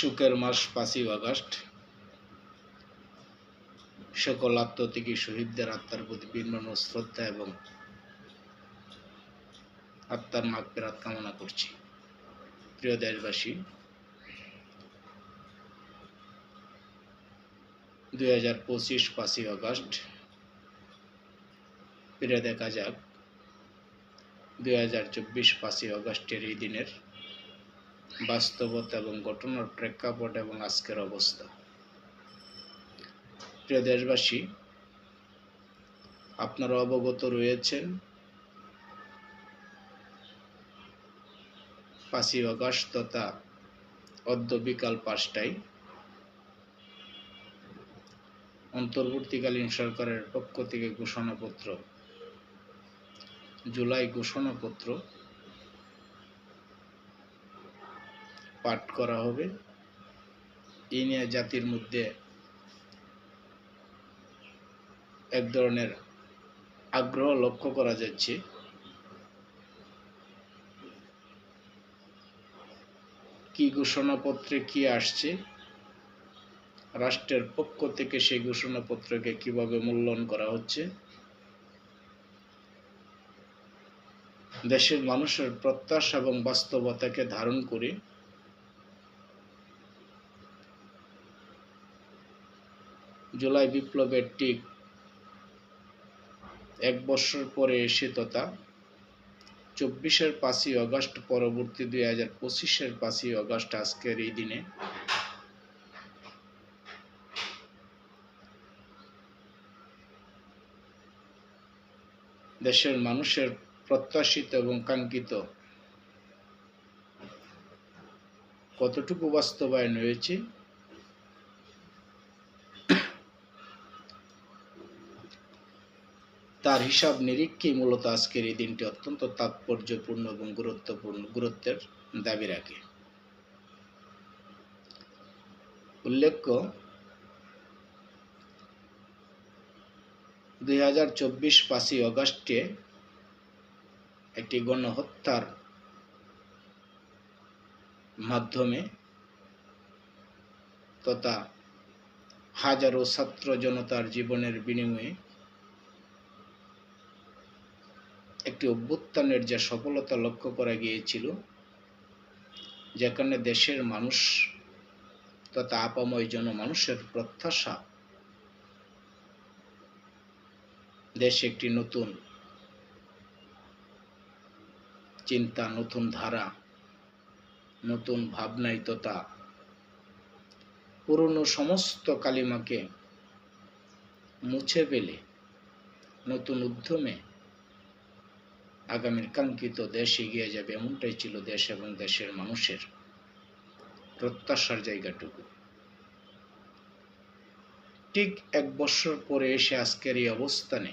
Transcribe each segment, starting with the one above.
সুখের মাস পাঁচই আগস্ট। সকল আত্মত্যাগী শহীদদের আত্মার প্রতি বিনম্র শ্রদ্ধা এবং আত্মার মাগফিরাত কামনা করছি। প্রিয় দেশবাসী দুই হাজার পঁচিশ পাঁচই আগস্ট, ফিরে দেখা যাক। দুই হাজার চব্বিশ পাঁচই আগস্টের এই দিনের বাস্তবতা এবং ঘটনার প্রেক্ষাপট এবং আজকের অবস্থা। প্রিয় দেশবাসী, আপনারা অবগত রয়েছেন, পাঁচই অগাস্ট তথা অদ্য বিকাল পাঁচটায় অন্তর্বর্তীকালীন সরকারের পক্ষ থেকে ঘোষণাপত্র, জুলাই ঘোষণাপত্র পাঠ করা হবে। এই নিয়ে জাতির মধ্যে এক ধরনের আগ্রহ লক্ষ্য করা যাচ্ছে। কি ঘোষণাপত্রে কি আসছে? রাষ্ট্রের পক্ষ থেকে সেই ঘোষণাপত্রকে কীভাবে মূল্যায়ন করা হচ্ছে? দেশের মানুষের প্রত্যাশা এবং বাস্তবতাকে ধারণ করে জুলাই বিপ্লবের ঠিক এক বছর পরে এসে তথা চব্বিশের পাঁচই আগস্ট পরবর্তী দুই হাজার পঁচিশের পাঁচই আগস্ট আজকের এই দিনে দেশের মানুষের প্রত্যাশিত এবং কাঙ্ক্ষিত কতটুকু বাস্তবায়ন হয়েছে তার হিসাব নিরীক্ষেই মূলত আজকের এই দিনটি অত্যন্ত তাৎপর্যপূর্ণ এবং গুরুত্বপূর্ণ, গুরুত্বের দাবি রাখে। উল্লেখ্য, দুই হাজার চব্বিশ পাঁচই অগাস্টে একটি গণহত্যার মাধ্যমে তথা হাজারো ছাত্র জনতার জীবনের বিনিময়ে একটি অভ্যুত্থানের যে সফলতা লক্ষ্য করা গিয়েছিল যেখানে দেশের মানুষ তথা আপাময় জনমানুষের প্রত্যাশা, দেশ একটি নতুন চিন্তা, নতুন ধারা, নতুন ভাবনাই তথা পুরনো সমস্ত কালিমাকে মুছে ফেলে নতুন উদ্যমে আগামীর কাঙ্ক্ষিত দেশ এগিয়ে যাবে এমনটাই ছিল দেশ এবং দেশের মানুষের প্রত্যাশার জায়গাটুকু। ঠিক এক বছর পরে এসে আজকের এই অবস্থানে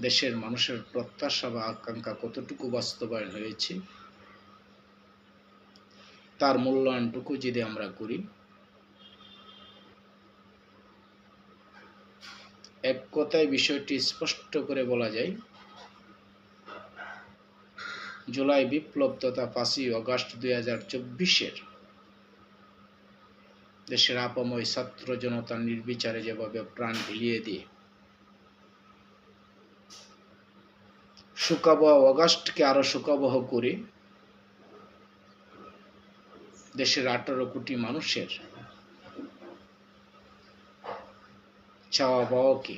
দেশের মানুষের প্রত্যাশা বা আকাঙ্ক্ষা কতটুকু বাস্তবায়ন হয়েছে, তার মূল্যায়নটুকু যদি আমরা করি এক কথায় বিষয়টি স্পষ্ট করে বলা যায়, জুলাই বিপ্লব তথা পাঁচই অগাস্ট দুই হাজার চব্বিশের দেশের আপাময় ছাত্র জনতা নির্বিচারে যেভাবে প্রাণ ঢিলিয়ে দিয়ে শোকাবহ অগাস্টকে আরও শোকাবহ করে দেশের আঠারো কোটি মানুষের চাওয়া পাওয়াকে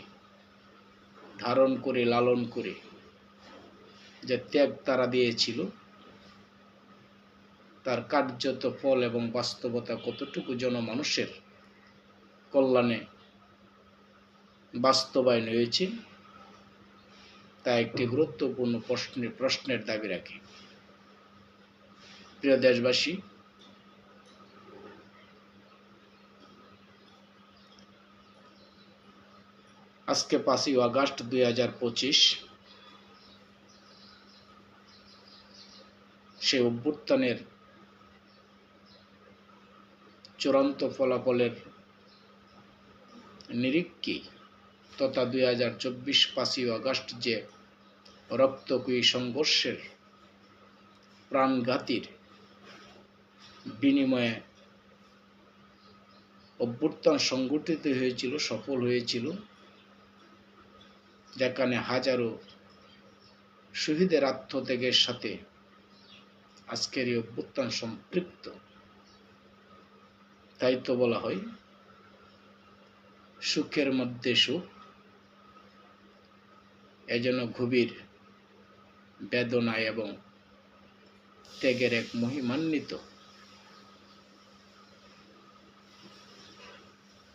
ধারণ করে, লালন করে যে ত্যাগ তারা দিয়েছিল, তার কার্যত ফল এবং বাস্তবতা কতটুকু জনমানুষের কল্যাণে বাস্তবায়ন হয়েছে, তা একটি গুরুত্বপূর্ণ প্রশ্নের প্রশ্নের দাবি রাখে। প্রিয় দেশবাসী আজকে পাঁচই আগস্ট দুই হাজার পঁচিশ। সে অভ্যুত্থানের চূড়ান্ত ফলাফলের নিরীক্ষে তথা দুই হাজার চব্বিশ পাঁচই আগস্ট যে রক্তকুয়ী সংঘর্ষের প্রাণঘাতীর বিনিময়ে অভ্যুত্থান সংগঠিত হয়েছিল, সফল হয়েছিল যেখানে হাজারো শহীদের আত্মত্যাগের সাথে আজকের অভ্যুত্থান সম্পৃক্ত। তাই তো বলা হয়, সুখের মধ্যে সুখ এজন্য গভীর বেদনা এবং ত্যাগের এক মহিমান্বিত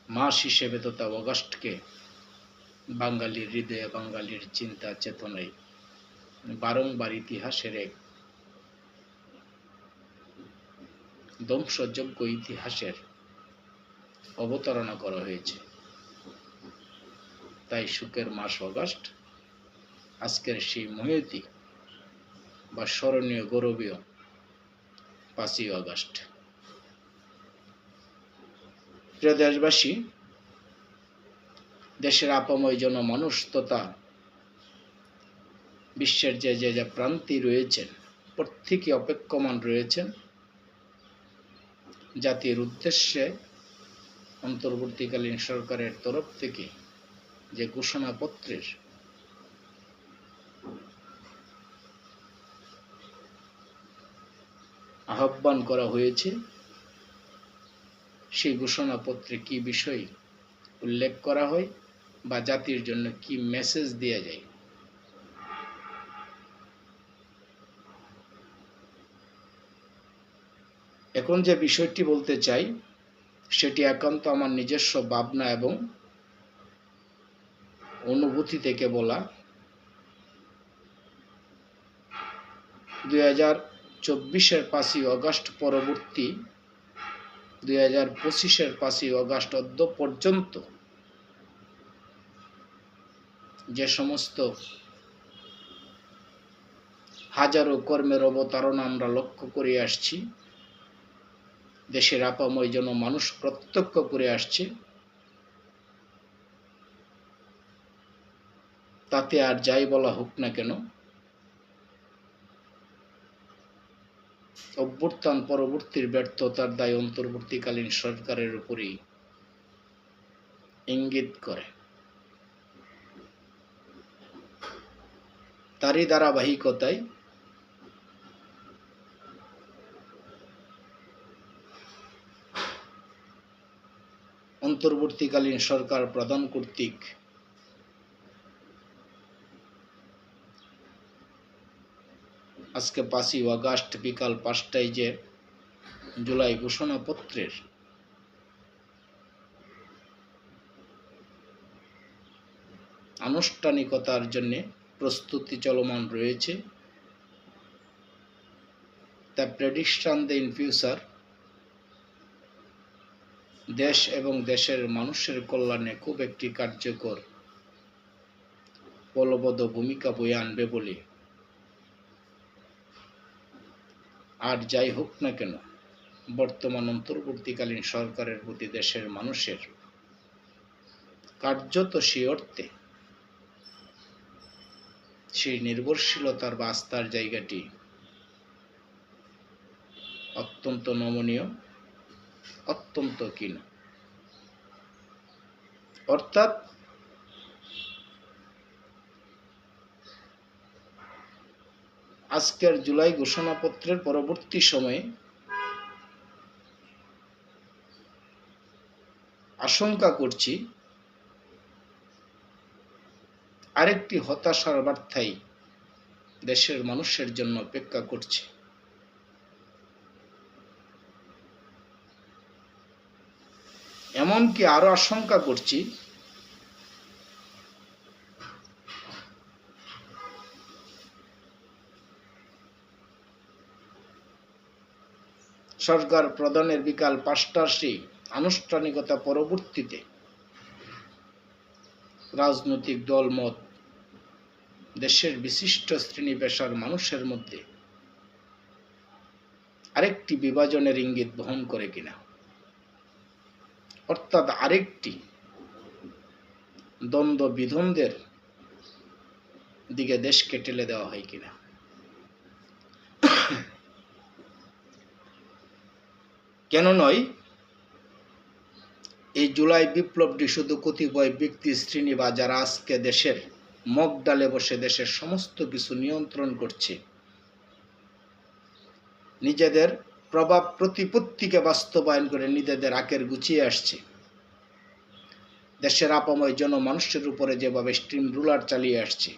মাস হিসেবে তথা অগাস্টকে বাঙালির হৃদয়ে বাঙালির চিন্তা চেতনায় বারংবার ইতিহাসের এক ধ্বংসযোগ্য ইতিহাসের অবতারণা করা হয়েছে। তাই সুখের মাস অগাস্ট, আজকের সেই মহিয়তি বা স্মরণীয় গৌরবীয় পাঁচই অগাস্ট। প্রিয় দেশবাসী দেশের আপাময় জন মানুষ তথা বিশ্বের যে যে যে প্রান্তি রয়েছেন, প্রত্যেকে অপেক্ষমান রয়েছেন। জাতির উদ্দেশ্যে অন্তর্বর্তীকালীন সরকারের তরফ থেকে যে ঘোষণাপত্রের আহ্বান করা হয়েছে, সেই ঘোষণাপত্রে কি বিষয় উল্লেখ করা হয়? বা জাতির জন্য কি মেসেজ দেওয়া যায়? এখন যে বিষয়টি বলতে চাই, সেটি একান্ত আমার নিজস্ব ভাবনা এবং অনুভূতি থেকে বলা। দুই হাজার চব্বিশের পাঁচই অগাস্ট পরবর্তী, দুই হাজার পঁচিশের পাঁচই অগাস্ট অদ্য পর্যন্ত যে সমস্ত হাজারো কর্মের অবতারণা আমরা লক্ষ্য করে আসছি, দেশের আপাময় যেন মানুষ প্রত্যক্ষ করে আসছে, তাতে আর যাই বলা হোক না কেন, অভ্যুত্থান পরবর্তীর ব্যর্থতার দায় অন্তর্বর্তীকালীন সরকারের উপরই ইঙ্গিত করে। তারই ধারাবাহিকতায় অন্তর্বর্তীকালীন সরকার প্রদান কর্তৃক আজকে পাঁচই আগস্ট বিকাল পাঁচটায় যে জুলাই ঘোষণাপত্রের আনুষ্ঠানিকতার জন্য প্রস্তুতি চলমান রয়েছে। The prediction the in future দেশ এবং দেশের মানুষের কল্যাণে খুব একটি কার্যকর বলবদ্ধ ভূমিকা বয়ে আনবে বলে। আর যাই হোক না কেন, বর্তমান অন্তর্বর্তীকালীন সরকারের প্রতি দেশের মানুষের কার্যত সেই অর্থে সেই নির্ভরশীলতার বা আস্থার জায়গাটি অত্যন্ত নমনীয়, অত্যন্ত ক্ষীণ। অর্থাৎ আজকের জুলাই ঘোষণাপত্রের পরবর্তী সময়ে আশঙ্কা করছি আরেকটি হতাশার বার্তাই দেশের মানুষের জন্য অপেক্ষা করছে। এমনকি আরও আশঙ্কা করছি, সরকার প্রদানের বিকাল পাঁচটার সেই আনুষ্ঠানিকতা পরবর্তীতে রাজনৈতিক দলমত, দেশের বিশিষ্ট শ্রেণি পেশার মানুষের মধ্যে আরেকটি বিভাজনের ইঙ্গিত বহন করে কিনা। অর্থাৎ আরেকটি দ্বন্দ্ব বিধন্দের দিকে দেশকে ঠেলে দেওয়া হয় কিনা। কেন নয়? এই জুলাই বিপ্লবটি শুধু কতিপয় ব্যক্তি, শ্রেণি বা যারা আজকে দেশের মগ ডালে বসে দেশের সমস্ত কিছু নিয়ন্ত্রণ করছে, নিজেদের প্রভাব প্রতিপত্তিকে বাস্তবায়ন করে নিজেদের আকের গুছিয়ে আসছে। দেশের আপাময় জনমানুষের উপরে যেভাবে স্ট্রিম রুলার চালিয়ে আসছে,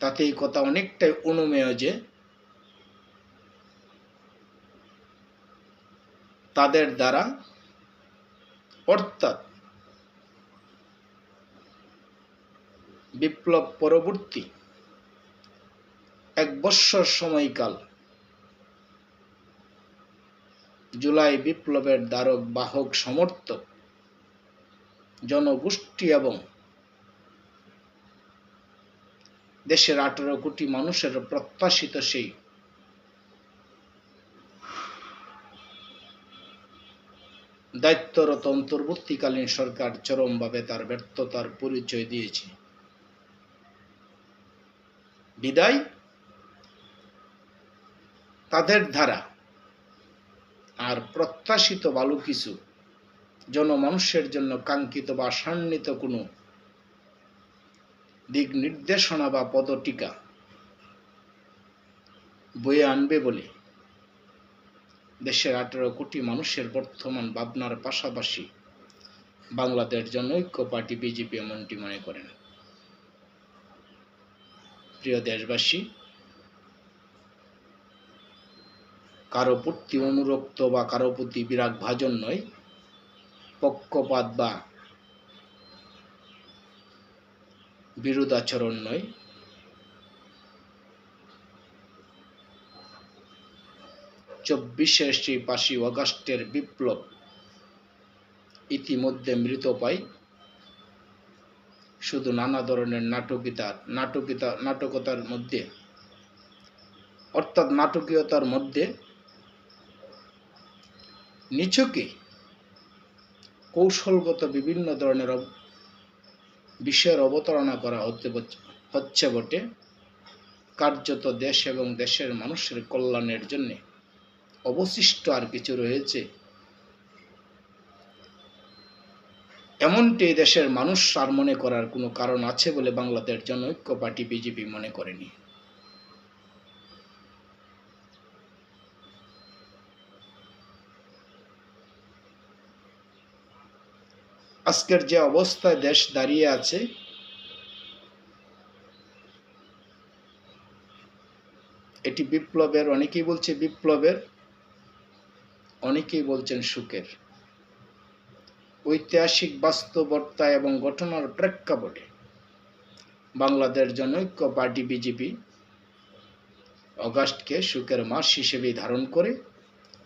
তাতে এই কথা অনেকটাই অনুমেয় যে তাদের দ্বারা, অর্থাৎ বিপ্লব পরবর্তী এক বৎসর সময়কাল জুলাই বিপ্লবের দ্বারক বাহক সমর্থক জনগোষ্ঠী এবং দেশের আঠারো কোটি মানুষের প্রত্যাশিত সেই দায়িত্বরত অন্তর্বর্তীকালীন সরকার চরমভাবে তার ব্যর্থতার পরিচয় দিয়েছে। বিদায়। তাদের ধারা আর প্রত্যাশিত ভালো কিছু, জনমানুষের জন্য কাঙ্ক্ষিত বা আশান্বিত কোনো দিক নির্দেশনা বা পদটিকা বয়ে আনবে বলে দেশের আঠারো কোটি মানুষের বর্তমান ভাবনার পাশাপাশি বাংলাদেশ জনৈক্য পার্টি বিজেপি এমনটি মনে করেন। প্রিয় দেশবাসী, কারও প্রতি অনুরক্ত বা কারও প্রতি বিরাগ ভাজন নয়, পক্ষপাত বা বিরোধাচরণ নয় চব্বিশের সেই পাঁচই অগাস্টের বিপ্লব ইতিমধ্যে মৃত পাই শুধু নানা ধরনের নাটকিতার নাটকিতা নাটকতার মধ্যে, অর্থাৎ নাটকীয়তার মধ্যে নিছকে কৌশলগত বিভিন্ন ধরনের বিষয়ের অবতারণা করা হতে হচ্ছে বটে। কার্যত দেশ এবং দেশের মানুষের কল্যাণের জন্যে অবশিষ্ট আর কিছু রয়েছে। এমনটি দেশের মানুষ আর মনে করার কোনো কারণ আছে বলে বাংলাদেশ জনৈক্য পার্টি বিজেপি মনে করেনি। আজকের যে অবস্থায় দেশ দাঁড়িয়ে আছে, এটি বিপ্লবের, অনেকেই বলছে বিপ্লবের অনেকেই বলছেন সুখের। ঐতিহাসিক বাস্তবতা এবং ঘটনার প্রেক্ষাপটে বাংলাদেশ জনৈক্য পার্টি বিজেপি অগাস্টকে সুখের মাস হিসেবেই ধারণ করে,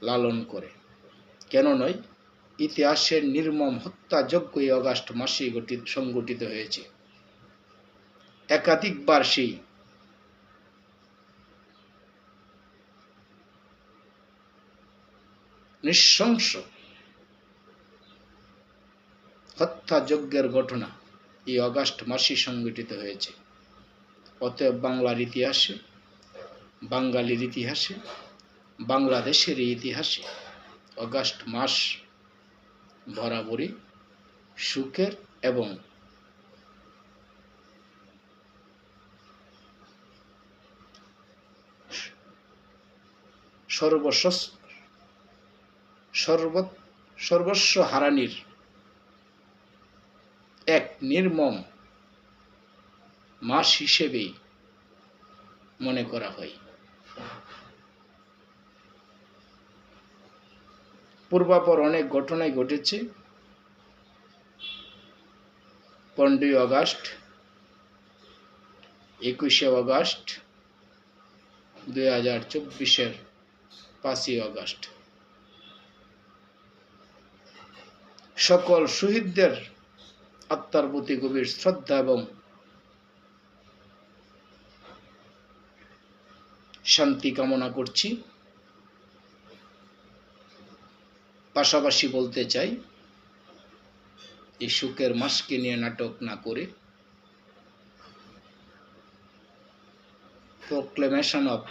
লালন করে। কেন নয়, ইতিহাসের নির্মম হত্যাযজ্ঞ এই অগাস্ট মাসেই গঠিত, সংগঠিত হয়েছে। একাধিকবার সেই নৃশংস। হত্যাযজ্ঞের ঘটনা এই অগাস্ট মাসে সংগঠিত হয়েছে। অতএব বাংলার ইতিহাসে, বাঙালির ইতিহাসে, বাংলাদেশের ইতিহাসে অগাস্ট মাস বরাবরই সুখের এবং সর্বস্ব সর্ব সর্বস্ব হারানির এক নির্মম মাস হিসেবেই মনে করা হয়। পূর্বাপর অনেক ঘটনাই ঘটেছে। পনেরোই আগস্ট, একুশে আগস্ট, দুই হাজার চব্বিশের পাঁচই আগস্ট। সকল শহীদদের আত্মার প্রতি গভীর শ্রদ্ধা এবং শান্তি কামনা করছি। পাশাপাশি বলতে চাই, এই সুখের মাসকে নিয়ে নাটক না করে প্রোক্লেমেশন অফ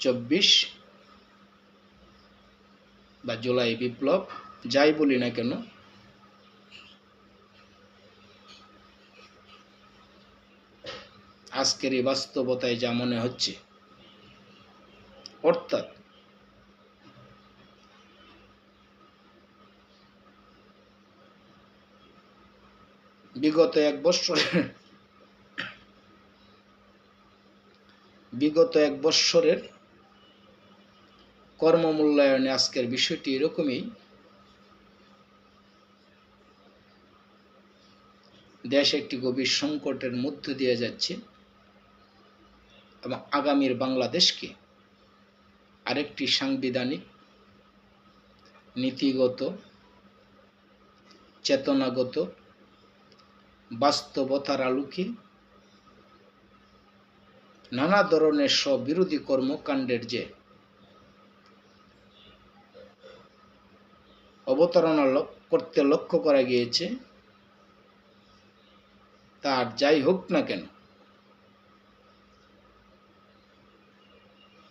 চব্বিশ বা জুলাই বিপ্লব, যাই বলি না কেন, আজকের এই বাস্তবতায় যা মনে হচ্ছে, অর্থাৎ বিগত এক বৎসরের বিগত এক বৎসরের কর্মমূল্যায়নে আজকের বিষয়টি এরকমই। দেশ একটি গভীর সংকটের মধ্য দিয়ে যাচ্ছে এবং আগামীর বাংলাদেশকে আরেকটি সাংবিধানিক, নীতিগত, চেতনাগত, বাস্তবতার আলোকে নানা ধরনের স্ববিরোধী কর্মকাণ্ডের যে অবতারণা করতে লক্ষ্য করা গিয়েছে। তার যাই হোক না কেন,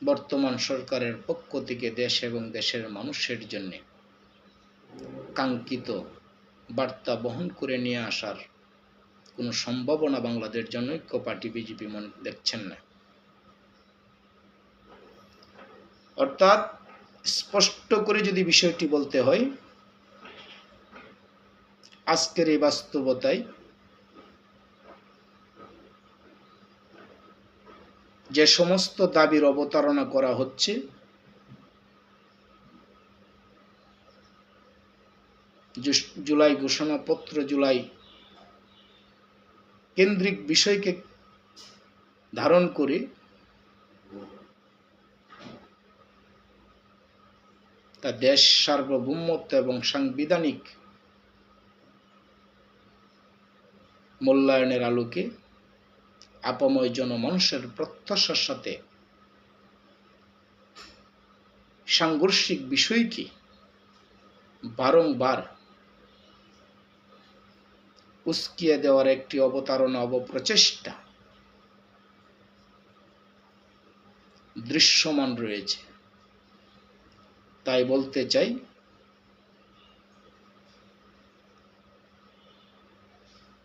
বর্তমান সরকারের পক্ষ থেকে দেশ এবং দেশের মানুষের জন্য কাঙ্ক্ষিত বার্তা বহন করে নিয়ে আসার কোনো সম্ভাবনা বাংলাদেশের জনৈক্য পার্টি বিজেপি মনে, দেখছেন না। অর্থাৎ স্পষ্ট করে যদি বিষয়টি বলতে হয় আজকের এই বাস্তবতায় যে সমস্ত দাবির অবতারণা করা হচ্ছে জুলাই ঘোষণাপত্র, জুলাই কেন্দ্রিক বিষয়কে ধারণ করে তা দেশ সার্বভৌমত্ব এবং সাংবিধানিক মূল্যায়নের আলোকে আপাময় জনমানুষের প্রত্যাশার সাথে সাংঘর্ষিক বিষয়কে বারংবার উস্কিয়ে দেওয়ার একটি অবতারণা, অবপ্রচেষ্টা দৃশ্যমান রয়েছে। তাই বলতে চাই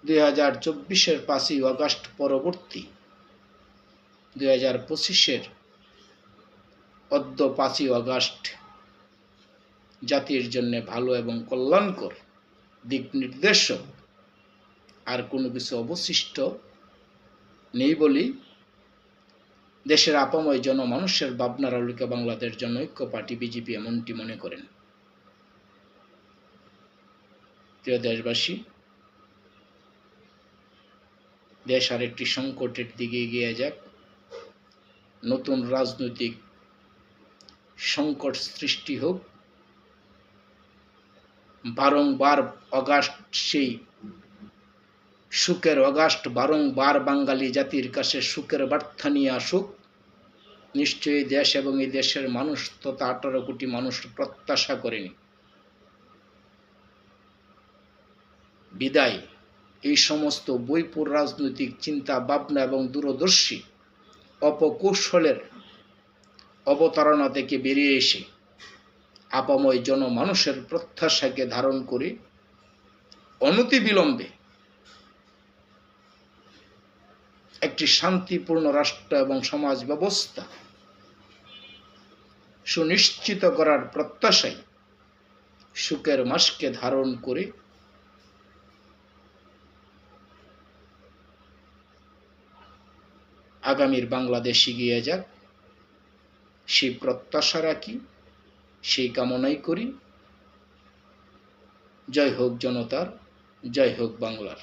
দুই হাজার চব্বিশের পাঁচই আগস্ট পরবর্তী। দুই হাজার পঁচিশের অদ্য পাঁচই আগস্ট জাতির জন্য ভালো এবং কল্যাণকর দিক নির্দেশক। আর কোনো কিছু অবশিষ্ট নেই বলেই দেশের আপাময় জনমানুষের ভাবনার আলোকে বাংলাদেশ জনৈক্য পার্টি বিজেপি এমনটি মনে করেন। প্রিয় দেশবাসী দেশ আরেকটি সংকটের দিকে এগিয়ে যাক। নতুন রাজনৈতিক সংকট সৃষ্টি হোক। বারংবার অগাস্ট সেই সুখের অগাস্ট, বারংবার বাঙালি জাতির কাছে সুখের বার্তা নিয়ে আসুক। নিশ্চয়ই দেশ এবং এই দেশের মানুষ তথা আঠারো কোটি মানুষ প্রত্যাশা করেনি। বিদায়। এই সমস্ত বৈপুর রাজনৈতিক চিন্তা, ভাবনা এবং দূরদর্শী অপকৌশলের অবতারণা থেকে বেরিয়ে এসে আপাময় জনমানুষের প্রত্যাশাকে ধারণ করে অনতি বিলম্বে একটি শান্তিপূর্ণ রাষ্ট্র এবং সমাজ ব্যবস্থা সুনিশ্চিত করার প্রত্যাশায় সুখের মাসকে ধারণ করে আগামীর বাংলাদেশ এগিয়ে যাক। সেই প্রত্যাশা রাখি সেই কামনাই করি। জয় হোক জনতার, জয় হোক বাংলার।